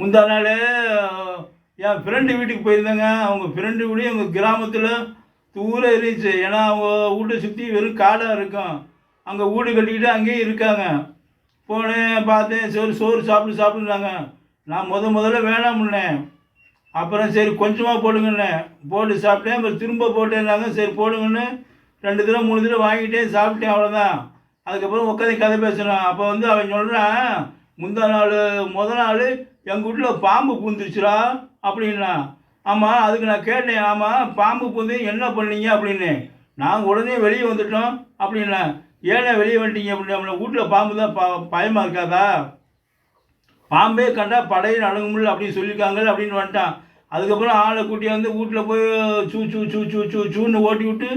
முந்தா நாள் என் ஃப்ரெண்டு வீட்டுக்கு போயிருந்தேங்க. அவங்க ஃப்ரெண்டு வீடு எங்கள் கிராமத்தில் தூரம் இருந்துச்சு. ஏன்னா அவங்க வீட்டை சுற்றி வெறும் காடாக இருக்கும். அங்கே வீடு கட்டிக்கிட்டு அங்கேயே இருக்காங்க. போனேன் பார்த்தேன். சோறு சோறு சாப்பிட்டு சாப்பிடுனாங்க நான் முத முதல்ல வேணாம்னேன் அப்புறம் சரி கொஞ்சமாக போடுங்கண்ணேன் போட்டு சாப்பிட்டேன். அப்புறம் திரும்ப போட்டேன்னாங்க. சரி போடுங்கன்னு ரெண்டு தடவை மூணு தடவை வாங்கிட்டேன். சாப்பிட்டேன் அவ்வளோதான் அதுக்கப்புறம் உட்காந்து கதை பேசுகிறான் அப்போ வந்து அவன் சொல்கிறான் முந்தா நாள் முத நாள் எங்கள் வீட்டில் பாம்பு பூந்துருச்சுடா அப்படின்னா. ஆமாம் அதுக்கு நான் கேட்டேன் ஆமாம் பாம்பு பூந்து என்ன பண்ணீங்க அப்படின்னு. நாங்கள் உடனே வெளியே வந்துட்டோம் அப்படின்னா. ஏன்னா வெளியே வந்துட்டீங்க அப்படின்னு வீட்டில் பாம்பு தான் ப பயமாக இருக்காதா? பாம்பே கண்டா படையில் அணுகுமுள்ள அப்படின்னு சொல்லியிருக்காங்க அப்படின்னு வந்துட்டான். அதுக்கப்புறம் ஆளை கூட்டி வந்து வீட்டில் போய் சூ சூ சூ சூ சூ சூன்னு ஓட்டி விட்டு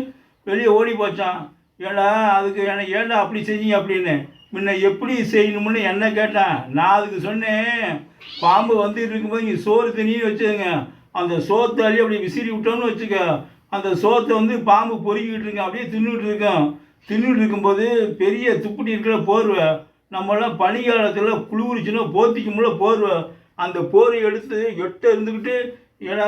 வெளியே ஓடி போச்சான். ஏடா அதுக்கு எனக்கு ஏன்டா அப்படி செஞ்சீங்க அப்படின்னு. முன்ன எப்படி செய்யணும்னு என்ன கேட்டேன்? நான் அதுக்கு சொன்னேன். பாம்பு வந்து இருக்கும்போது இங்கே சோறு தண்ணின்னு வச்சுக்கோங்க. அந்த சோத்தை அள்ளி அப்படி விசிறி விட்டோம்னு வச்சுக்க. அந்த சோத்தை வந்து பாம்பு பொறுக்கிட்டு இருக்கேன் அப்படியே தின்னுட்டு இருக்கேன் தின்னுட்டு இருக்கும்போது பெரிய துப்புட்டி இருக்கிற போர்வை நம்மளாம் பனிக்காலத்தில் குளிர்ச்சுன்னா போத்திக்கும்போல போர்வை. அந்த போரை எடுத்து எட்டை இருந்துக்கிட்டு ஏன்னா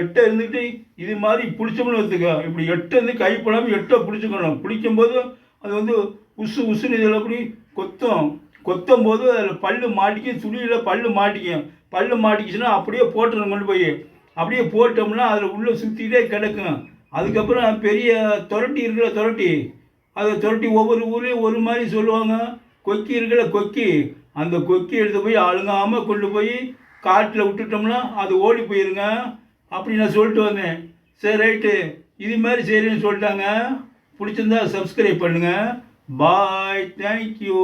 எட்டை இருந்துக்கிட்டு இது மாதிரி பிடிச்சோம்னு வச்சுக்க. இப்படி எட்டை இருந்து கைப்படாமல் எட்டை பிடிச்சிக்கணும். பிடிக்கும்போது அது வந்து உசு உசுன்னு இதில் அப்படி கொத்தும். கொத்தும் போது அதில் பல் மாட்டிக்கும் துணியில் பல்லு மாட்டிக்கும். பல்லு மாட்டிக்கிச்சுன்னா அப்படியே போட்டுரும் கொண்டு போய். அப்படியே போட்டோம்னா அதில் உள்ளே சுற்றிட்டே கிடக்கும். அதுக்கப்புறம் பெரிய துரட்டி இருக்கிற துரட்டி. அதை துரட்டி ஒவ்வொரு ஊர்லேயும் ஒரு மாதிரி சொல்லுவாங்க. கொக்கி இருக்கிற கொக்கி. அந்த கொக்கி எடுத்து போய் அழுங்காமல் கொண்டு போய் காட்டில் விட்டுட்டோம்னா அது ஓடி போயிருங்க அப்படி நான் சொல்லிட்டு வந்தேன். சரி ரைட்டு. இது மாதிரி சரின்னு சொல்லிட்டாங்க. பிடிச்சிருந்தா சப்ஸ்கிரைப் பண்ணுங்கள் பாய் தேங்க்யூ